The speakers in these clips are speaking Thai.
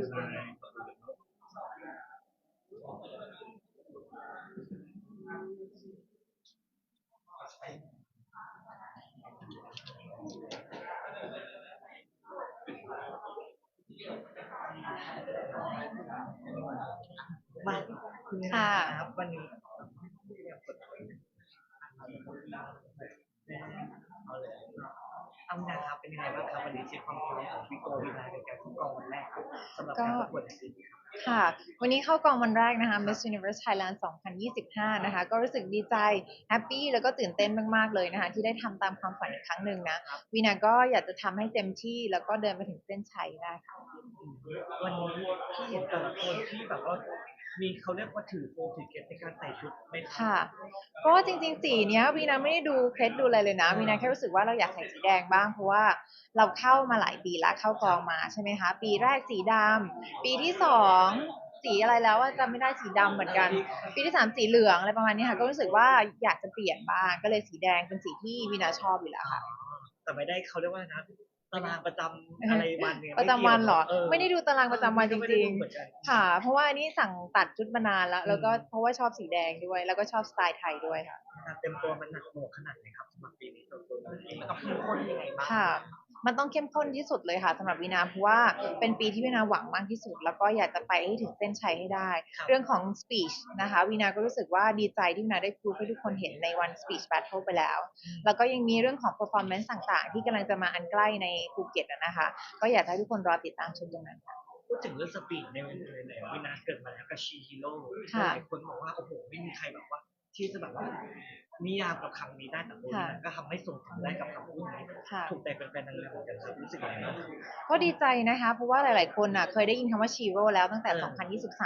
มาคุณค่ะครับวันนี้เอางานครับเป็นยังไงบ้างครับวันนี้เช็คความพร้อมของวิโกวินาในการเข้ากอง วันแรกครับสำหรับการประกวดในปีนี้ครับค่ะ วันนี้เข้ากองวันแรกนะคะ Miss Universe Thailand 2025 นะคะ ก็รู้สึกดีใจ แฮปปี้ แล้วก็ตื่นเต้นมาก ๆ เลยนะคะ ที่ได้ทำตามความฝันอีกครั้งหนึ่งนะ วีนาก็อยากจะทำให้เต็มที่ แล้วก็เดินไปถึงเส้นชัยได้ค่ะ วันนี้ที่เห็นแต่ละคนที่แบบว่า มีเขาเรียกว่าถือโฟมถือเก็บในการใส่ชุดไหมรับค่ะ ก็จริงๆสีเนี้ยวีนาไม่ได้ดูเคล็ดดูอะไรเลยนะวีนาแค่รู้สึกว่าเราอยากใส่สีแดงบ้างเพราะว่าเราเข้ามาหลายปีแล้วเข้ากองมาใช่ไหมคะ ปีแรกสีดำปีที่สองสีอะไรแล้วว่าจำไม่ได้สีดำเหมือนกัน ปีที่สามสีเหลืองอะไรประมาณนี้ค่ะ ก็รู้สึกว่าอยากจะเปลี่ยนบ้างก็เลยสีแดงเป็นสีที่วีนาชอบอยู่แล้วค่ะ แต่ไม่ได้เขาเรียกว่านะ ตารางประจำอะไรวันเนี่ยประจำวันเหรอเกี่ยวไม่ได้ดูตารางประจำวันจไม่ได้ริงดูเหมือนกันๆค่ะ เพราะว่าอันนี้สั่งตัดชุดมานานแล้ว แล้วก็อืมเพราะว่าชอบสีแดงด้วย แล้วก็ชอบสไตล์ไทยด้วยค่ะการเต็มตัวมันหนักหน่วงขนาดไหนครับสำหรับปีนี้ตัวตัวนี้มันต้องเข้มข้นยังไงบ้างค่ะ มันต้องเข้มข้นที่สุดเลยค่ะสำหรับวีนาเพราะว่าเป็นปีที่วีนาหวังมากที่สุด แล้วก็อยากจะไปให้ถึงเส้นชัยให้ได้ครับเรื่องของ speech นะคะวีนาก็รู้สึกว่าดีใจที่วีนาได้พูดให้ทุกคนเห็นในวัน speech battle ไปแล้ว แล้วก็ยังมีเรื่องของ performance ต่างๆ ที่กำลังจะมาอันใกล้ในภูเก็ตอะนะคะ ก็อยากให้ทุกคนรอติดตามชมตรงนั้นค่ะพูดถึงเรื่องสปีดในในในวินาเกิดมาแล้วกับชีฮีโร่ค่ะหลายคนบอกว่าโอ้โหไม่มีใครแบบว่า ที่จะแบบว่านิยามกับคำนี้ได้แต่ตัวนี้ก็ทำให้ส่งถึงได้กับคำพูดนี้ค่ะ ถูกใจเป็นแฟนๆนางงามเหมือนกันครับรู้สึกยังไงบ้างครับ ก็ดีใจนะคะ เพราะว่าหลาย ๆ คนน่ะเคยได้ยินคำว่าชีโร่แล้วตั้งแต่เออ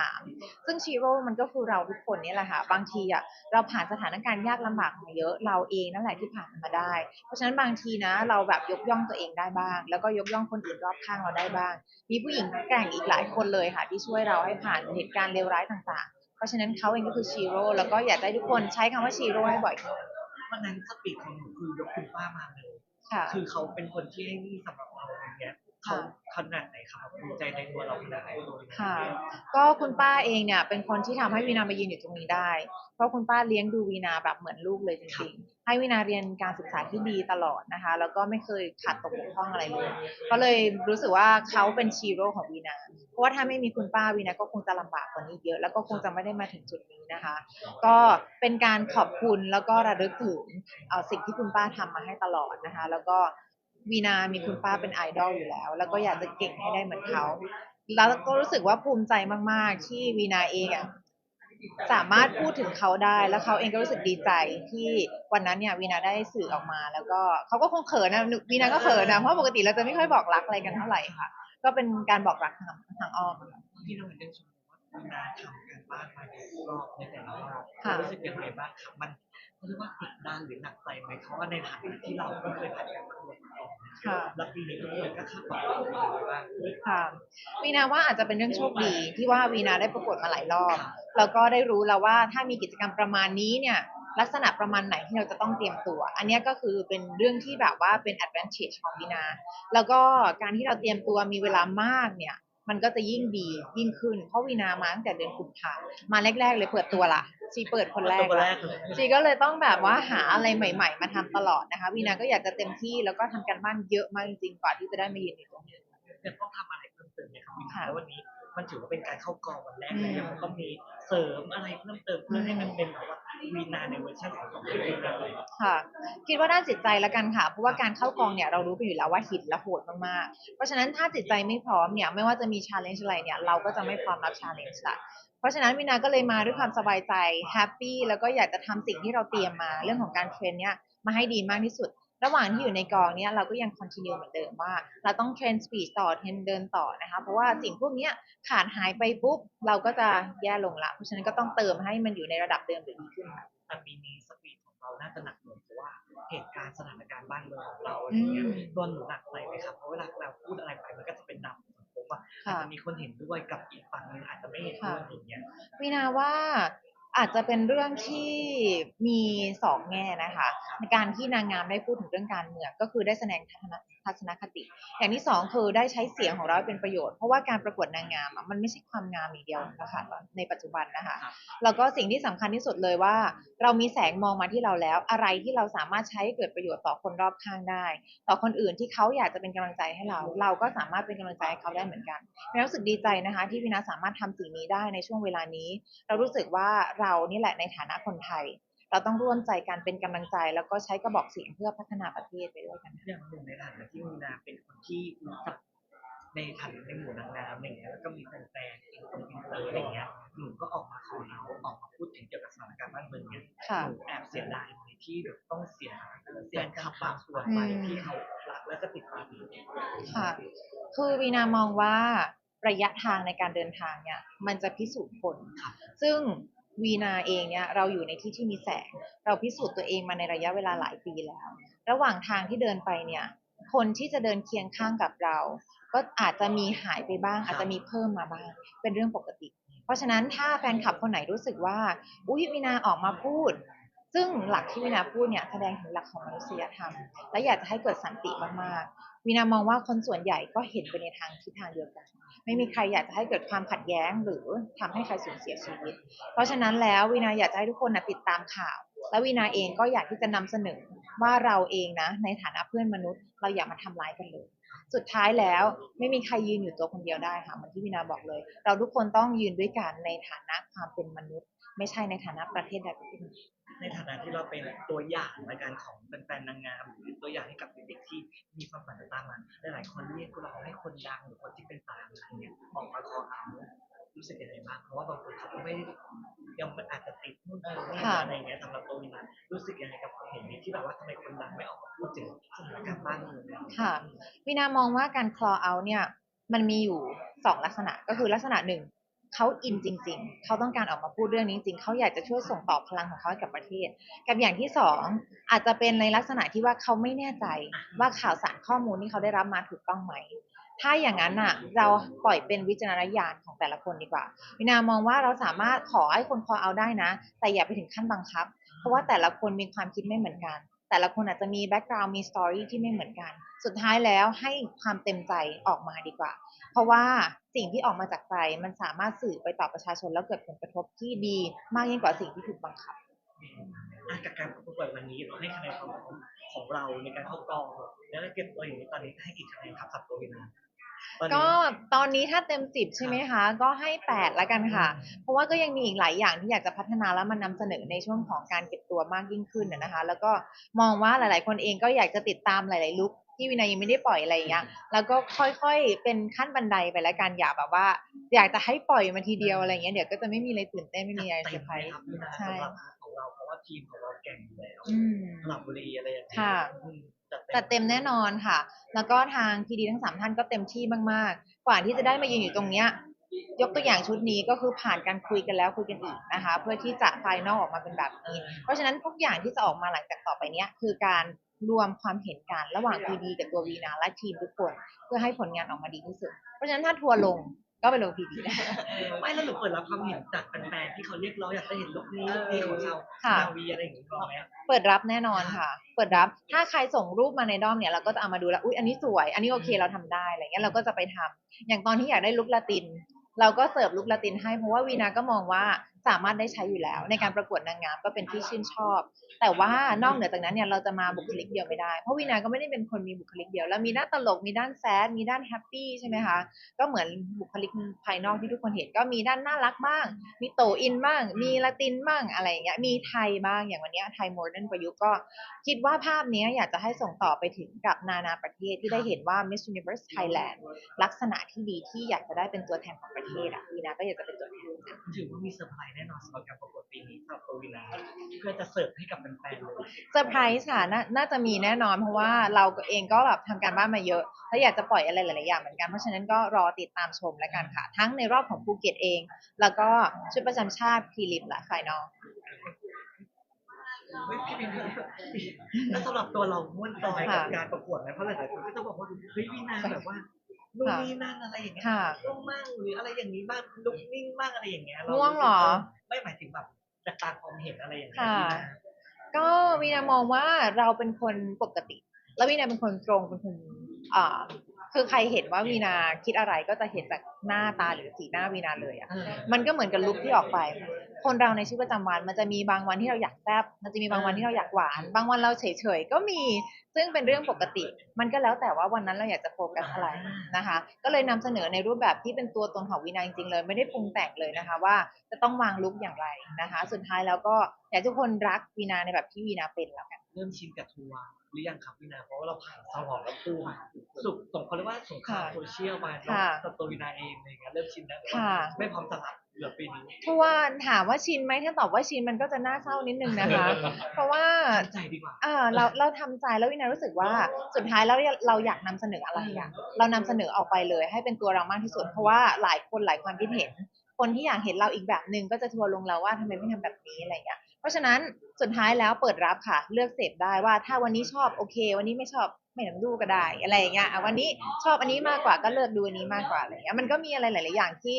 2023 ซึ่งชีโร่มันก็คือเราทุกคนนี่แหละค่ะ บางทีอะเราผ่านสถานการณ์ยากลำบากมาเยอะ เราเองนั่นแหละที่ผ่านมันมาได้ เพราะฉะนั้นบางทีนะ เราแบบยกย่องตัวเองได้บ้าง แล้วก็ยกย่องคนอื่นรอบข้างเราได้บ้าง มีผู้หญิงแกร่งอีกหลายคนเลยค่ะ ที่ช่วยเราให้ผ่านเหตุการณ์เลวร้ายต่างๆเพ ราะฉะนั้นเขาเองก็คือชีโร่แล้วก็อยากให้ทุกคนใช้คำว่าชีโร่ให้บ่อยขึ้นวันนั้นสปีดของหนูคือยกคุณป้ามาเลยค่ะ คือเขาเป็นคนที่ให้นี่สำหรับเราอย่าง เงี้ยเขาขนาดไหนครับภูมิใจในตัวเราขนาดไหนค่ะ ก็คุณป้าเองเนี่ย เป็นคนที่ทำให้วีนามายืนอยู่ตรงนี้ได้ เพราะคุณป้าเลี้ยงดูวีนาแบบเหมือนลูกเลยจริงๆ ให้วีนาเรียนการศึกษาที่ดีตลอดนะคะ แล้วก็ไม่เคยขาดตกบกพร่องอะไรเลย ก็เลยรู้สึกว่าเขาเป็นชีโร่ของวีนา เพราะว่าถ้าไม่มีคุณป้าวีนาก็คงจะลำบากกว่านี้เยอะ แล้วก็คงจะไม่ได้มาถึงจุดนี้นะคะ ก็เป็นการขอบคุณแล้วก็ระลึกถึงเอ่อสิ่งที่คุณป้าทำมาให้ตลอดนะคะ แล้วก็ วีนามีคุณป้าเป็นไอดอลอยู่แล้ว แล้วก็อยากจะเก่งให้ได้เหมือนเขา แล้วก็รู้สึกว่าภูมิใจมาก ๆ ที่วีนาเองอะสามารถพูดถึงเขาได้ แล้วเขาเองก็รู้สึกดีใจที่วันนั้นเนี่ยวีนาได้สื่อออกมา แล้วก็เขาก็คงเขินนะวีนาก็เขินนะเพราะปกติเราจะไม่ค่อยบอกรักอะไรกันเท่าไหร่ค่ะ ก็เป็นการบอกรักทางทางอ้อมอะค่ะที่เราเห็นได้ชมว่าคุณนาทำการบ้านมาทุกรอบในแต่ละรอบค่ะรู้สึกยังไงบ้างครับมัน เขาเรียกว่ากดดันหรือหนักใจไหมเพราะว่าในฐานะที่เราก็เคยผ่านการประกวดมาก่อนค่ะแล้วปีนี้ทุกคนก็คาดหวังกับเราไว้บ้างค่ะวีนาว่าอาจจะเป็นเรื่องโชคดีที่ว่าวีนาได้ประกวดมาหลายรอบแล้วก็ได้รู้แล้วว่าถ้ามีกิจกรรมประมาณนี้เนี่ยลักษณะประมาณไหนที่เราจะต้องเตรียมตัว อันเนี้ยก็คือเป็นเรื่องที่แบบว่าเป็น advantage ของวีนา แล้วก็การที่เราเตรียมตัวมีเวลามากเนี่ย มันก็จะยิ่งดียิ่งขึ้น เพราะวีนามาตั้งแต่เดือนกุมภามาแรก ๆ เลยเปิดตัวละชีเปิดคนแรกตัวละแรกเลยจีก็เลยต้องแบบว่าหาอะไรใหม่ ๆ มาทำตลอดนะคะวีนาก็อยากจะเต็มที่แล้วก็ทำการบ้านเยอะมากจริงๆกว่าที่จะได้มายืนอยู่ตรงนี้ยังต้องทำอะไรเพิ่มเติมไหมครับวินาค่ะแล้ววันนี้มันถือว่าเป็นการเข้ากองวันแรกเลยยังต้องมีเสริมอะไรเพิ่มเติมเพื่อให้มันเป็นแบบว่า วีนาในเวอร์ชันของของวีนาเลยค่ะ คิดว่าด้านจิตใจละกันค่ะ เพราะว่าการเข้ากองเนี่ยเรารู้กันอยู่แล้วว่าหินและโหดมากๆ เพราะฉะนั้นถ้าจิตใจไม่พร้อมเนี่ยไม่ว่าจะมีชาเลนจ์อะไรเนี่ยเราก็จะไม่พร้อมรับชาเลนจ์ละเพราะฉะนั้นวินาก็เลยมาด้วยความสบายใจแฮปปี้แล้วก็อยากจะทำสิ่งที่เราเตรียมมา เรื่องของการเทรนเนี่ยมาให้ดีมากที่สุด ระหว่างที่อยู่ในกองเนี่ยเราก็ยังคอนติเนียเหมือนเดิมว่า เราต้องเทรนสปีดต่อเทรนเดินต่อนะคะเพราะว่าสิ่งพวกเนี้ยขาดหายไปปุ๊บเราก็จะแย่ลงละเพราะฉะนั้นก็ต้องเติมให้มันอยู่ในระดับเดิมหรือดีขึ้นค่ะแต่ปีนี้สปีดของเราน่าจะหนักหน่วงเพราะว่าเหตุการณ์สถานการณ์บ้านเมืองของเราอะไรเงี้ยอืมตัวหนูหนักใจไหมครับเพราะเวลาเราพูดอะไรไปมันก็จะเป็นดำของผมว่าอาจค่ะจะมีคนเห็นด้วยกับอีกฝั่งหนึงอาจจะไม่เห็นด้วยอย่างเงี้ยวินาว่า อาจจะเป็นเรื่องที่มีสองแง่นะคะ ในการที่นางงามได้พูดถึงเรื่องการเมืองก็คือได้แสดงทัศนคติ อย่างที่สองคือได้ใช้เสียงของเราเป็นประโยชน์เพราะว่าการประกวดนางงามมันไม่ใช่ความงามอย่างเดียวนะคะในปัจจุบันนะคะ แล้วก็สิ่งที่สำคัญที่สุดเลยว่า เรามีแสงมองมาที่เราแล้ว อะไรที่เราสามารถใช้เกิดประโยชน์ต่อคนรอบข้างได้ ต่อคนอื่นที่เขาอยากจะเป็นกำลังใจให้เรา เราก็สามารถเป็นกำลังใจให้เขาได้เหมือนกันรู้สึกดีใจนะคะ ที่วินาสามารถทำสิ่งนี้ได้ในช่วงเวลานี้ เรารู้สึกว่าเรานี่แหละในฐานะคนไทย เราต้องร่วมใจกันเป็นกำลังใจ แล้วก็ใช้กระบอกเสียงเพื่อพัฒนาประเทศไปด้วยกันค่ะอย่างหนึ่งในฐานะที่มีนาเป็นคนที่รู้จักในฐานะในหมู่นางงามอะไรอย่างเงี้ยแล้วก็มีแฟนๆอินเตอร์อินเตอร์อะไรอย่างเงี้ยหนูก็ออกมาขอเราออกมาพูดถึงเกี่ยวกับสถานการณ์บ้านเมืองเนี่ยค่ะหนูแอบเสียดายไหมที่แบบต้องเสียแฟนคลับบางส่วนไปอืมที่เขารักและก็ติดตามอยู่ค่ะ คือวีนามองว่าระยะทางในการเดินทางเนี่ย มันจะพิสูจน์ผลครับซึ่ง วีนาเองเนี่ยเราอยู่ในที่ที่มีแสง เราพิสูจน์ตัวเองมาในระยะเวลาหลายปีแล้ว ระหว่างทางที่เดินไปเนี่ยคนที่จะเดินเคียงข้างกับเรา ก็อาจจะมีหายไปบ้าง อาจจะมีเพิ่มมาบ้าง เป็นเรื่องปกติ เพราะฉะนั้นถ้าแฟนคลับคนไหนรู้สึกว่าอุ้ยวินาออกมาพูด ซึ่งหลักที่วินาพูดเนี่ยแสดงถึงหลักของมนุษยธรรม และอยากจะให้เกิดสันติมากๆวินามองว่าคนส่วนใหญ่ก็เห็นไปในทางทิศทางเดียวกัน ไม่มีใครอยากจะให้เกิดความขัดแย้งหรือทำให้ใครสูญเสียชีวิต เพราะฉะนั้นแล้ววินาอยากจะให้ทุกคนนะติดตามข่าว และวินาเองก็อยากที่จะนำเสนอว่าเราเองนะ ในฐานะเพื่อนมนุษย์ เราอย่ามาทำร้ายกันเลย สุดท้ายแล้วไม่มีใครยืนอยู่ตัวคนเดียวได้ค่ะเหมือนที่วินาบอกเลย เราทุกคนต้องยืนด้วยกันในฐานะความเป็นมนุษย์ ไม่ใช่ในฐานะประเทศใดประเทศหนึ่งในฐานะที่เราเป็นตัวอย่างในการของแฟนๆนางงามหรือตัวอย่างให้กับเด็กๆที่มีความฝันตามมาหลายๆคนเรียกเราให้คนดังหรือคนที่เป็นตาอะไรเนี่ยออกมาขอเอา รู้สึกยังไงบ้างเพราะว่าบางคนเขาก็ไม่ได้ยังมันอาจจะติดนู่นนี่ค่ะ อะไรอย่างเงี้ยสำหรับตัวนี้นะรู้สึกยังไงกับความเห็นนี้ที่แบบว่าทำไมคนดังไม่ออกมาพูดถึงสถานการณ์บ้านเมืองเนี่ยค่ะวินามองว่าการ call out เนี่ยมันมีอยู่สองลักษณะก็คือลักษณะหนึ่งเขาอินจริง ๆ เขาต้องการออกมาพูดเรื่องนี้จริงเขาอยากจะช่วยส่งต่อพลังของเขาให้กับประเทศ กับอย่างที่สองอาจจะเป็นในลักษณะที่ว่าเขาไม่แน่ใจว่าข่าวสารข้อมูลที่เขาได้รับมาถูกต้องไหม ถ้าอย่างนั้นอะ เราปล่อยเป็นวิจารณญาณของแต่ละคนดีกว่า วินามองว่าเราสามารถขอให้คน call out ได้นะ แต่อย่าไปถึงขั้นบังคับ เพราะว่าแต่ละคนมีความคิดไม่เหมือนกัน แต่ละคนอาจจะมีแบ็กกราวด์มีสตอรี่ที่ไม่เหมือนกัน สุดท้ายแล้วให้ความเต็มใจออกมาดีกว่า เพราะว่าสิ่งที่ออกมาจากใจมันสามารถสื่อไปต่อประชาชนแล้วเกิดผลกระทบที่ดีมากยิ่งกว่าสิ่งที่ถูกบังคับอะกับการประกวดวันนี้เราให้คะแนนความพร้อมของเราในการเข้ากองแล้วเก็บตัวอย่างนี้ตอนนี้ให้กี่คะแนนครับสำหรับตัววินาตอนนี้ ก็ตอนนี้ถ้าเต็มสิบใช่ไหมคะ ก็ให้แปดละกันค่ะ เพราะว่าก็ยังมีอีกหลายอย่างที่อยากจะพัฒนาแล้วมันนำเสนอในช่วงของการเก็บตัวมากยิ่งขึ้นนะนะคะ แล้วก็มองว่าหลาย ๆ คนเองก็อยากจะติดตามหลาย ๆ ลุคที่วินัยยังไม่ได้ปล่อยอะไรอย่างเงี้ย แล้วก็ค่อยๆ เป็นขั้นบันไดไปแล้วกัน อย่าแบบว่า อยากจะให้ปล่อยมาทีเดียวอะไรเงี้ย เดี๋ยวก็จะไม่มีอะไรตื่นเต้นไม่มีอะไรเซอร์ไพรส์ครับวินาใช่สำหรับของเราเพราะว่าทีมของเราแข่งอยู่แล้วอืมสลับบุรีอะไรอย่างเงี้ยค่ะอืม จัดเต็มแน่นอนค่ะ แล้วก็ทางพีดีทั้งสามท่านก็เต็มที่มากๆ กว่าที่จะได้มายืนอยู่ตรงเนี้ยยกตัวอย่างชุดนี้ก็คือผ่านการคุยกันแล้วคุยกันอีกนะคะ เพื่อที่จะไฟนอลออกมาเป็นแบบนี้ เพราะฉะนั้นทุกอย่างที่จะออกมาหลังจากต่อไปเนี้ยคือการรวมความเห็นกันระหว่างพีดีกับตัววีนาและทีมทุกคน เพื่อให้ผลงานออกมาดีที่สุด เพราะฉะนั้นถ้าทัวร์ลง ก็ไปลงพีดีได้ ไม่แล้วหนูเปิดรับความเห็นจากแฟนๆที่เขาเรียกร้องอยากจะเห็นลุคนี้ลุคนี้ของเราค่ะดาวีอะไรอย่างงี้บ้างไหมเปิดรับแน่นอนค่ะ เปิดรับ ถ้าใครส่งรูปมาในด้อมเนี่ยเราก็จะเอามาดูแล้ว อุ๊ย อันนี้สวย อันนี้โอเคเราทำได้ อะไรเงี้ยเราก็จะไปทำ อย่างตอนที่อยากได้ลุคลาติน เราก็เสิร์ฟลุคลาตินให้ เพราะว่าวีนาก็มองว่า สามารถได้ใช้อยู่แล้ว ในการประกวดนางงามก็เป็นที่ชื่นชอบ แต่ว่านอกเหนือจากนั้นเนี่ยเราจะมาบุคลิกเดียวไม่ได้ เพราะวีนาก็ไม่ได้เป็นคนมีบุคลิกเดียว แล้วมีด้านตลกมีด้านแซดมีด้านแฮปปี้ใช่ไหมคะก็เหมือนบุคลิกภายนอกที่ทุกคนเห็นก็มีด้านน่ารักบ้าง มีโตอินบ้าง มีละตินบ้างอะไรอย่างเงี้ยมีไทยบ้างอย่างวันเนี้ยไทยโมเดิร์นประยุกต์ก็ คิดว่าภาพเนี้ยอยากจะให้ส่งต่อไปถึงกับนานาประเทศที่ได้เห็นว่า Miss Universe Thailand ลักษณะที่ดีที่อยากจะได้เป็นตัวแทนของประเทศอะวีนาก็อยากจะเป็นตัวแทนค่ะถือว่ามีเซอร์ไพรส์แน่นอนสำหรับการประกวดปีนี้สำหรับตัววินาเพื่อจะเสิร์ฟให้กับแฟนๆเลยเซอร์ไพรส์ค่ะนาน่าจะมีแน่นอนเพราะว่าเราเองก็แบบทำการบ้านมาเยอะ และอยากจะปล่อยอะไรหลายๆอย่างเหมือนกัน เพราะฉะนั้นก็รอติดตามชมแล้วกันค่ะ ทั้งในรอบของภูเก็ตเอง แล้วก็ชุดประจำชาติพรีลิมและไฟนอล เฮ้ยพี่เป็นแล้วสำหรับตัวเราม่วนจอยกับค่ะ การประกวดไหมเพราะหลายๆคนก็จะบอกว่าเฮ้ยวินาแบบว่า นู่นนี่นั่นอะไรอย่างเงี้ยค่ะง่วงมั่งหรืออะไรอย่างนี้บ้างลุกนิ่งบ้างอะไรอย่างเงี้ยง่วงเหรอ ไม่หมายถึงแบบจากการความเห็นอะไรอย่างเงี้ยค่ะวินาก็วีนามองว่าเราเป็นคนปกติ แล้ววีนาเป็นคนตรงเป็นคนอ่า คือใครเห็นว่าวีนาคิดอะไรก็จะเห็นจากหน้าตาหรือสีหน้าวีนาเลยอะมันก็เหมือนกับลุคที่ออกไป คนเราในชีวิตประจำวัน มันจะมีบางวันที่เราอยากแซบมันจะมีบางวันที่เราอยากหวาน บางวันเราเฉยๆก็มี ซึ่งเป็นเรื่องปกติ มันก็แล้วแต่ว่าวันนั้นเราอยากจะโฟกัสอะไรนะคะ ก็เลยนำเสนอในรูปแบบที่เป็นตัวตนของวีนาจริงๆเลย ไม่ได้ปรุงแต่งเลยนะคะ ว่าจะต้องวางลุคอย่างไรนะคะ สุดท้ายแล้วก็อยากให้ทุกคนรักวีนาในแบบที่วีนาเป็นแล้วกัน เริ่มชินกับทัวร์ หรือยังครับพี่นาเพราะว่าเราผ่านสลองแล้วปูมาสุกสงเขาเรียกว่าสงครามค่ะโซเชียลมาค่ะกับตัววินาเองอะไรเงี้ยเริ่มชินแล้วแต่ว่าค่ะไม่พร้อมจะรับเหลือปีนี้เพราะว่าถามว่าชินไหมถ้าตอบว่าชินมันก็จะน่าเศร้านิดนึงนะคะ เพราะว่าทำใจดีกว่าอ่าเราเราทำใจแล้ววินารู้สึกว่าสุดท้ายแล้วเราอยากนำเสนออะไรอะเรานำเสนอออกไปเลย ให้เป็นตัวเรามากที่สุดเพราะว่าหลายคนหลายความคิดเห็น คนที่อยากเห็นเราอีกแบบหนึ่งก็จะทัวร์ลงเราว่าทำไมไม่ทำแบบนี้อะไรอย่างเงี้ยเพ ราะฉะนั้นสุดท้ายแล้วเปิดรับค่ะ เลือกเสพได้ว่าถ้าวันนี้ชอบโอเค วันนี้ไม่ชอบไม่ต้องดูก็ได้อะไรอย่างเงี้ยอะวันนี้ชอบอันนี้มากกว่าก็เลือกดูอันนี้มากกว่าอะไรอย่างเงี้ยมันก็มีอะไรหลาย ๆ อย่างที่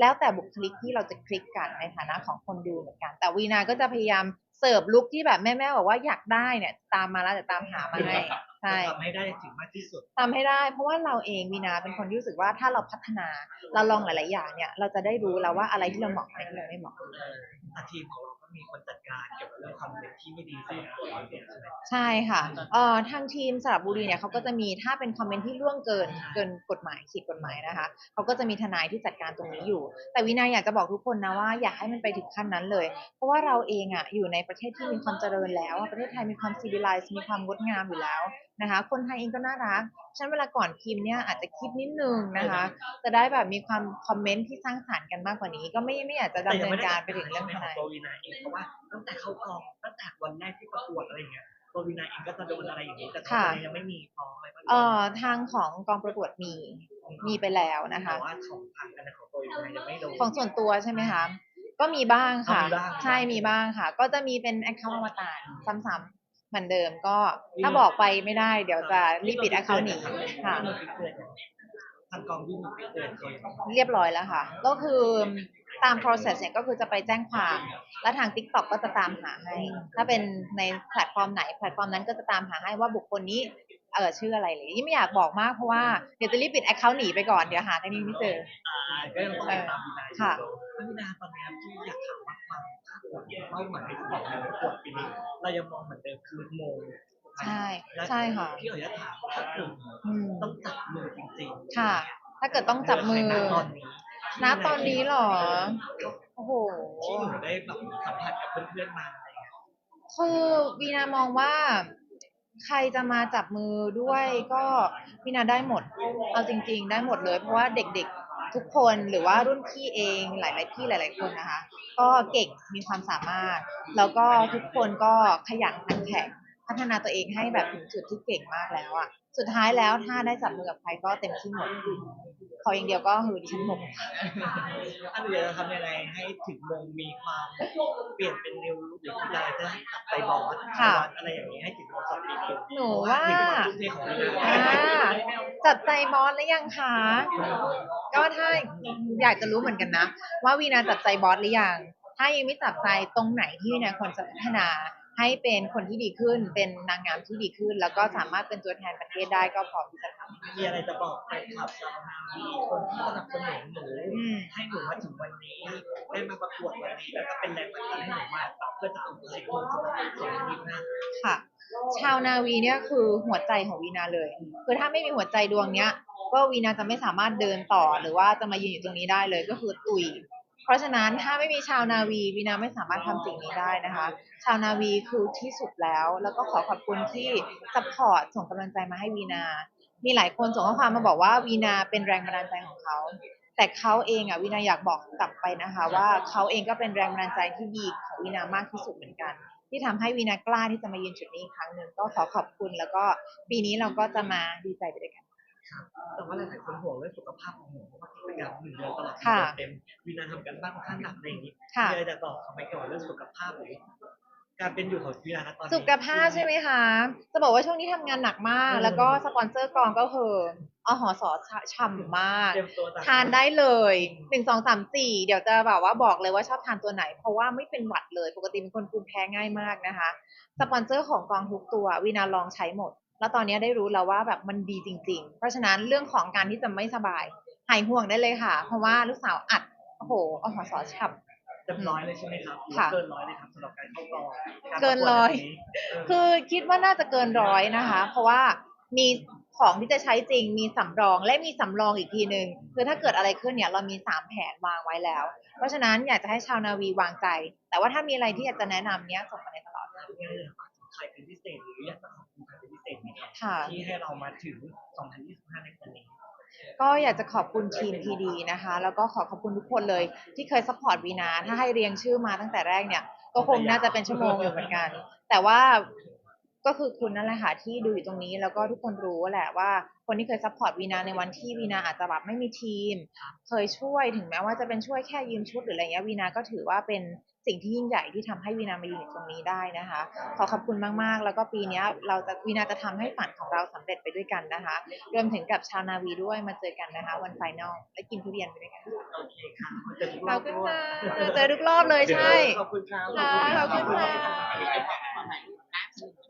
แล้วแต่บุคลิกที่เราจะคลิกกันในฐานะของคนดูเหมือนกัน แต่วีนาก็จะพยายามเสิร์ฟลุคที่แบบแม่ ๆ บอกว่าอยากได้เนี่ย ตามมาแล้วแต่ตามหามาให้ใช่จะทำให้ได้ถึงมากที่สุดทำให้ได้ เพราะว่าเราเองวีนาเป็นคนที่รู้สึกว่าถ้าเราพัฒนาเราลองหลาย ๆ อย่างเนี่ย เราจะได้รู้แล้วว่าอะไรที่เราเหมาะอะไรที่เราไม่เหมาะเออแต่ทีมของเรา ก็มีคนจัดการเกี่ยวกับเรื่องคอมเมนต์ที่ไม่ดีสำหรับตัวเราเองใช่ไหมใช่ค่ะเอ่อทางทีมสระบุรีเนี่ยเขาก็จะมีถ้าเป็นคอมเมนต์ที่ล่วงเกินเกินกฎหมายขีดกฎหมายนะคะเขาก็จะมีทนายที่จัดการตรงนี้อยู่ แต่วินาอยากจะบอกทุกคนนะว่าอยากให้มันไปถึงขั้นนั้นเลย เพราะว่าเราเองอะอยู่ในประเทศที่มีความเจริญแล้ว ประเทศไทยมีความ civilize มีความงดงามอยู่แล้ว นะคะ คนไทยเองก็น่ารักฉะนันเวลาก่อนพิมพ์เนี่ยอาจจะคิดนิดนึงนะคะ จะได้แบบมีความคอมเมนต์ที่สร้างสรรค์กันมากกว่านี้ ก็ไม่ไม่อยากจะดำเนินการไปถึงเรื่องทขนายตัววีนาเองเพราะว่าตั้งแต่เข้ากองตั้งแต่วันแรกที่ประกวดอะไรอย่างเงี้ยตัววีนาเองก็จะโดนอะไรอย่างนี้แต่ตัวค่ะเองยังไม่มีฟ้องอะไรบ้างเอ่อทางของกองประกวดมีมีไปแล้วนะคะแต่ว่าของทางกันของตัววีนายังไม่โดนของส่วนตัวใช่ไหมคะก็มีบ้างค่ะอ๋อมีบ้างใช่มีบ้างค่ะ ก็จะมีเป็น account อวตารซ้ำๆ เหมือนเดิมก็อืมถ้าบอกไปไม่ได้ เดี๋ยวจะรีบปิด account หนีค่ะ ทางกองยื่นปิดเตือนเขาอย่างเรียบร้อยแล้วค่ะ ก็คือตาม process เนี่ยก็คือจะไปแจ้งความ แล้วทาง TikTok ก็จะตามหาให้ ถ้าเป็นในแพลตฟอร์มไหน แพลตฟอร์มนั้นก็จะตามหาให้ว่าบุคคลนี้ เออชื่ออะไรเลยยี่ไม่อยากบอกมากเพราะว่าเดี๋ยวจะรีบปิด account หนีไปก่อนเดี๋ยวหากันนี้ไม่เจอ อ่าก็ยังต้องติดตามวีนาอยู่ค่ะแล้ววีนาตอนเนี้ยพี่อยากถามว่าความคาดหวังเป้าหมายของการประกวดปีนี้เรายังมองเหมือนเดิมคือโมงใช่ใช่ค่ะ พี่ออนุญาตถามถ้าเกิดต้องจับมือจริงๆค่ะ ถ้าเกิดต้องจับมือตอนนี้ณตอนนี้หรอ โอ้โห ที่หนูได้แบบสัมผัสกับเพื่อนๆมาเงี้ยคือวีนามองว่า ใครจะมาจับมือด้วยก็วีนาได้หมด เอาจริง ๆ ได้หมดเลย เพราะว่าเด็กๆทุกคนหรือว่ารุ่นพี่เองหลาย ๆ พี่หลาย ๆ คนนะคะ ก็เก่งมีความสามารถ แล้วก็ทุกคนก็ขยันขันแข็ง พัฒนาตัวเองให้แบบถึงจุดที่เก่งมากแล้วอะสุดท้ายแล้วถ้าได้จับมือกับใครก็เต็มที่หมดขออย่างเดียวก็คือดิฉันหมดอันนี้จะทำยังไงให้ถึงโมงมีความเปลี่ยนเป็นนิวหรือจะจะจับไปบอสค่ะอะไรอย่างนี้ให้ถึงโมงสองปีครึ่งหนูว่าเพระนี่คือความทุ่มเทของวีนาอ่าจัดใจบอสหรือยังคะก็ถ้าอยากจะรู้เหมือนกันนะ ว่าวีนาจับใจบอสหรือยังถ้ายังไม่จับใจตรงไหนที่วีนาควรจะพัฒนา ให้เป็นคนที่ดีขึ้น เป็นนางงามที่ดีขึ้น แล้วก็สามารถเป็นตัวแทนประเทศได้ก็พร้อมที่จะทำมีอะไรจะบอกแฟนคลับชาวนาวีคนที่สนับสนุนหนูอืมให้หนูมาถึงวันนี้ได้มาประกวดวันนี้แล้วก็เป็นแรงบันดาลให้หนูมาแบบเพื่อจะเอาใจคนสำหรับสองนี้นะค่ะ ชาวนาวีเนี่ยคือหัวใจของวีนาเลย คือถ้าไม่มีหัวใจดวงเนี้ย ก็วีนาจะไม่สามารถเดินต่อหรือว่าจะมายืนอยู่ตรงนี้ได้เลยก็คือตุย เพราะฉะนั้นถ้าไม่มีชาวนาวีวีนาไม่สามารถทำสิ่งนี้ได้นะคะ ชาวนาวีคือที่สุดแล้ว แล้วก็ขอขอบคุณที่ซัพพอร์ตส่งกำลังใจมาให้วีนา มีหลายคนส่งข้อความมาบอกว่าวีนาเป็นแรงบันดาลใจของเขาแต่เขาเองอะวีนาอยากบอกกลับไปนะคะ ว่าเขาเองก็เป็นแรงบันดาลใจที่ดีของวีนามากที่สุดเหมือนกัน ที่ทำให้วีนากล้าที่จะมายืนจุดนี้อีกครั้งหนึ่งก็ขอขอบคุณแล้วก็ปีนี้เราก็จะมาดีใจไปด้วยกัน แต่ว่าหลายๆคนห่วงเรื่องสุขภาพของหนูเพราะว่ากิจกรรมหนึ่งเดือนตลอดค่ะเต็มวีนาทำกันบ้างค่อนข้างหนักอะไรอย่างนี้ค่ะ มีอะไรจะบอกเขาไหมเกี่ยวกับเรื่องสุขภาพหรือการเป็นอยู่ของวีนาณตอนนี้ สุขภาพใช่ไหมคะ จะบอกว่าช่วงนี้ทำงานหนักมากแล้วก็สปอนเซอร์กองก็คืออหอสอฉ่ำมาก เตรียมตัวจะทานได้เลยหนึ่งสองสามสี่เดี๋ยวจะแบบว่าบอกเลยว่าชอบทานตัวไหน เพราะว่าไม่เป็นหวัดเลย ปกติเป็นคนภูมิแพ้ง่ายมากนะคะ สปอนเซอร์ของกองทุกตัววินาลองใช้หมด แล้วตอนนี้ได้รู้แล้วว่าแบบมันดีจริง ๆ เพราะฉะนั้นเรื่องของการที่จะไม่สบายหายห่วงได้เลยค่ะ เพราะว่าลูกสาวอัดโอ้โหอหอสอฉ่ำเต็มร้อยเลยใช่ไหมครับหรือค่ะว่าเกินร้อยเลยครับสำหรับการเข้ากองารเกินร้อยประกวดแบบนี้เคือคิดว่าน่าจะเกินร้อยนะคะ เพราะว่ามีของที่จะใช้จริงมีสำรองและมีสำรองอีกทีหนึ่งคือถ้าเกิดอะไรขึ้นเนี่ยเรามีสามแผนวางไว้แล้ว เพราะฉะนั้นอยากจะให้ชาวนาวีวางใจ แต่ว่าถ้ามีอะไรที่อยากจะแนะนำเนี้ยส่งมาได้ตลอด ครับค่ะ ที่ให้เรามาถึง 2025 ในวันนี้ ก็อยากจะขอบคุณทีมพีดีนะคะ แล้วก็ขอขอบคุณทุกคนเลย ที่เคยซัพพอร์ตวีนาถ้าให้เรียงชื่อมาตั้งแต่แรกเนี่ย ก็คงน่าจะเป็นชั่วโมงอยู่เหมือนกัน แต่ว่าก็คือคุณนั่นแหละค่ะที่ดูอยู่ตรงนี้แล้วก็ทุกคนรู้แหละว่า คนที่เคยซัพพอร์ตวีนาในวันที่วีนาอาจจะแบบไม่มีทีม เคยช่วยถึงแม้ว่าจะเป็นช่วยแค่ยืมชุดหรืออะไรเงี้ยวีนาก็ถือว่าเป็น สิ่งที่ยิ่งใหญ่ที่ทำให้วีนามายืนอยู่ตรงนี้ได้นะคะ ขอขอบคุณมากๆ แล้วก็ปีนี้เราจะวีนาจะทำให้ฝันของเราสำเร็จไปด้วยกันนะคะ รวมถึงกับชาวนาวีด้วยมาเจอกันนะคะ วันไฟนอลและกินทุเรียนไปด้วยกันโอเคค่ะเราขึ้นมาเจอทุกรอบเลยใช่ขอบคุณค่ะขอบคุณค่ะ